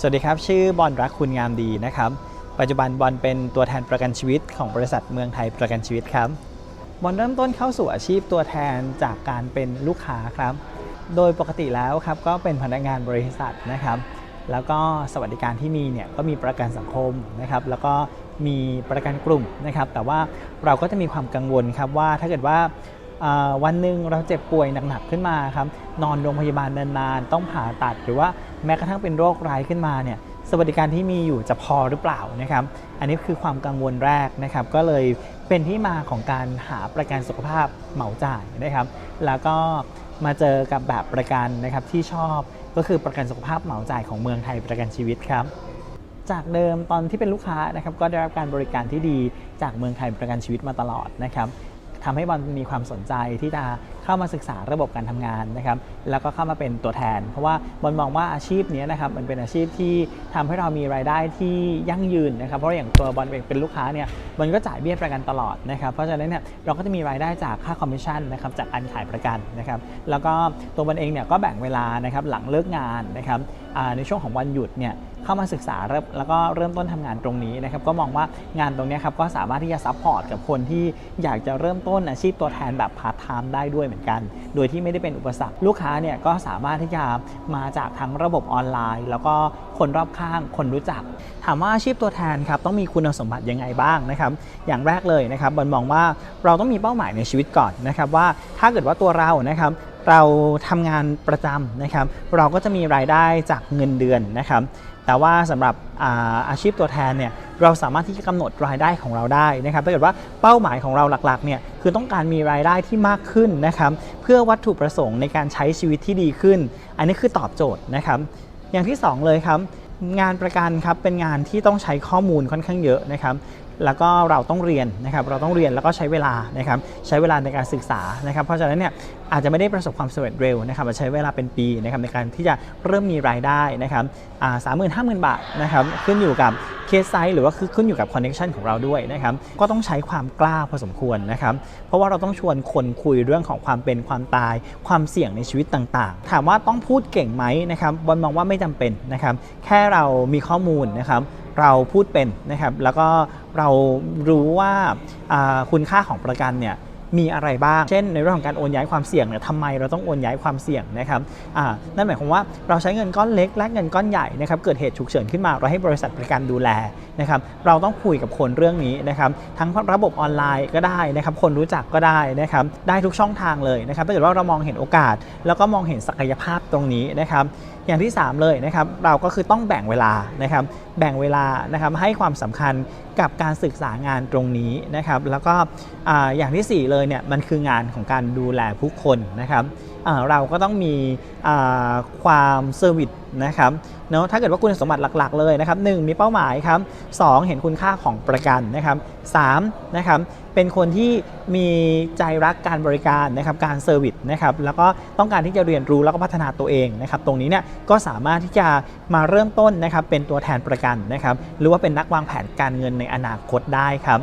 สวัสดีครับ ชื่อบอลรักคุณงามดีนะครับ ปัจจุบันบอลเป็นตัวแทนประกันชีวิตของบริษัทเมืองไทยประกันชีวิตครับบอลเริ่มต้นเข้าสู่อาชีพตัวแทนจากการเป็นลูกค้าครับ โดยปกติแล้วครับก็เป็นพนักงานบริษัทนะครับ แล้วก็สวัสดิการที่มีเนี่ยก็มีประกันสังคมนะครับ แล้วก็มีประกันกลุ่มนะครับ แต่ว่าเราก็จะมีความกังวลครับว่าถ้าเกิดว่า วันหนึ่งเราเจ็บป่วยหนักๆขึ้นมาครับนอนโรงพยาบาลนานๆต้องผ่าตัดหรือว่าแม้กระทั่งเป็นโรคร้ายขึ้นมาเนี่ยสวัสดิการที่มีอยู่จะพอหรือเปล่านะครับ อันนี้คือความกังวลแรกนะครับ ก็เลยเป็นที่มาของการหาประกันสุขภาพเหมาจ่ายนะครับ แล้วก็มาเจอกับแบบประกันนะครับที่ชอบก็คือประกันสุขภาพเหมาจ่ายของเมืองไทยประกันชีวิตครับ จากเดิมตอนที่เป็นลูกค้านะครับ ก็ได้รับการบริการที่ดีจากเมืองไทยประกันชีวิตมาตลอดนะครับ ทำให้บอลมีความสนใจที่จะ เข้ามาศึกษาระบบการทำงานนะครับแล้วก็เข้ามาเป็นตัวแทน เพราะว่าบอลมองว่าอาชีพนี้นะครับมันเป็นอาชีพที่ทำให้เรามีรายได้ที่ยั่งยืนนะครับเพราะอย่างตัวบอลเองเป็นลูกค้าเนี่ยมันก็จ่ายเบี้ยประกันตลอดนะครับเพราะฉะนั้นเนี่ยเราก็จะมีรายได้จากค่าคอมมิชชั่นนะครับจากการขายประกันนะครับแล้วก็ตัวบอลเองเนี่ยก็แบ่งเวลานะครับหลังเลิกงานนะครับในช่วงของวันหยุดเนี่ยเข้ามาศึกษาแล้วก็เริ่มต้นทำงานตรงนี้นะครับก็มองว่างานตรงนี้ครับก็สามารถที่จะซัพพอร์ตกับคนที่อยากจะเริ่มต้นอาชีพตัวแทนแบบพาร์ทไทม์ได้ด้วยเหมือนกัน โดยที่ไม่ได้เป็นอุปสรรค ลูกค้าเนี่ยก็สามารถที่จะมาจากทั้งระบบออนไลน์ แล้วก็คนรอบข้างคนรู้จัก ถามว่าอาชีพตัวแทนครับต้องมีคุณสมบัติยังไงบ้างนะครับ อย่างแรกเลยนะครับบอลมองว่าเราต้องมีเป้าหมายในชีวิตก่อนนะครับว่าถ้าเกิดว่าตัวเรานะครับเราทำงานประจำนะครับ เราก็จะมีรายได้จากเงินเดือนนะครับ แต่ว่าสำหรับอาอาชีพตัวแทนเนี่ย เราสามารถที่จะกำหนดรายได้ของเราได้นะครับถ้าเกิดว่าเป้าหมายของเราหลักๆเนี่ยคือต้องการมีรายได้ที่มากขึ้นนะครับเพื่อวัตถุประสงค์ในการใช้ชีวิตที่ดีขึ้น อันนี้คือตอบโจทย์นะครับอย่างที่ 2 เลยครับงานประกันครับเป็นงานที่ต้องใช้ข้อมูลค่อนข้างเยอะนะครับ แล้วก็เราต้องเรียนนะครับเราต้องเรียนแล้วก็ใช้เวลานะครับใช้เวลาในการศึกษานะครับ เพราะฉะนั้นเนี่ยอาจจะไม่ได้ประสบความสำเร็จเร็วนะครับจะใช้เวลาเป็นปีนะครับในการที่จะเริ่มมีรายได้นะครับสามหมื่นห้าหมื่นบาทนะครับขึ้นอยู่กับเคสไซส์หรือว่าคือขึ้นอยู่กับคอนเน็ชันของเราด้วยนะครับก็ต้องใช้ความกล้าพอสมควรนะครับเพราะว่าเราต้องชวนคนคุยเรื่องของความเป็นความตาย ความเสี่ยงในชีวิตต่างๆ ถามว่าต้องพูดเก่งไหมนะครับบอลมองว่าไม่จำเป็นนะครับแค่เรามีข้อมูลนะครับ เราพูดเป็นนะครับแล้วก็เรารู้ว่าคุณค่าของประกันเนี่ย มีอะไรบ้าง เช่น ในเรื่องของการโอนย้ายความเสี่ยงเนี่ยทำไมเราต้องโอนย้ายความเสี่ยงนะครับอ่านั่นหมายความว่าเราใช้เงินก้อนเล็กและเงินก้อนใหญ่นะครับเกิดเหตุฉุกเฉินขึ้นมาเราให้บริษัทประกันดูแลนะครับเราต้องคุยกับคนเรื่องนี้นะครับทั้งระบบออนไลน์ก็ได้นะครับคนรู้จักก็ได้นะครับได้ทุกช่องทางเลยนะครับถ้าเกิดว่าเรามองเห็นโอกาส แล้วก็มองเห็นศักยภาพตรงนี้นะครับอย่างที่ 3 เลยนะครับเราก็คือต้องแบ่งเวลานะครับแบ่งเวลานะครับให้ความสำคัญกับการศึกษางานตรงนี้นะครับแล้วก็ออย่างทีสี่4 เลยเนี่ยมันคืองานของการดูแลผู้คนนะครับเราก็ต้องมีความเซอร์วิสนะครับเนาะถ้าเกิดว่าคุณสมบัติหลักๆเลยนะครับหนึ่งมีเป้าหมายครับสองเห็นคุณค่าของประกันนะครับสามนะครับเป็นคนที่มีใจรักการบริการนะครับการเซอร์วิสนะครับแล้วก็ต้องการที่จะเรียนรู้แล้วก็พัฒนาตัวเองนะครับตรงนี้เนี่ยก็สามารถที่จะมาเริ่มต้นนะครับเป็นตัวแทนประกันนะครับหรือว่าเป็นนักวางแผนการเงินในอนาคตได้ครับ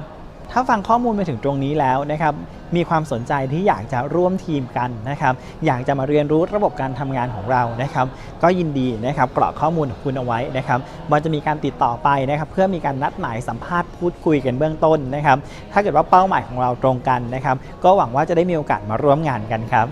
ถ้าฟังข้อมูลไปถึงตรงนี้แล้วนะครับมีความสนใจที่อยากจะร่วมทีมกันนะครับอยากจะมาเรียนรู้ระบบการทำงานของเรานะครับ ก็ยินดีนะครับกรอกข้อมูลของคุณเอาไว้นะครับมันจะมีการติดต่อไปนะครับ เพื่อมีการนัดหมายสัมภาษณ์พูดคุยกันเบื้องต้นนะครับ ถ้าเกิดว่าเป้าหมายของเราตรงกันนะครับ ก็หวังว่าจะได้มีโอกาสมาร่วมงานกันครับ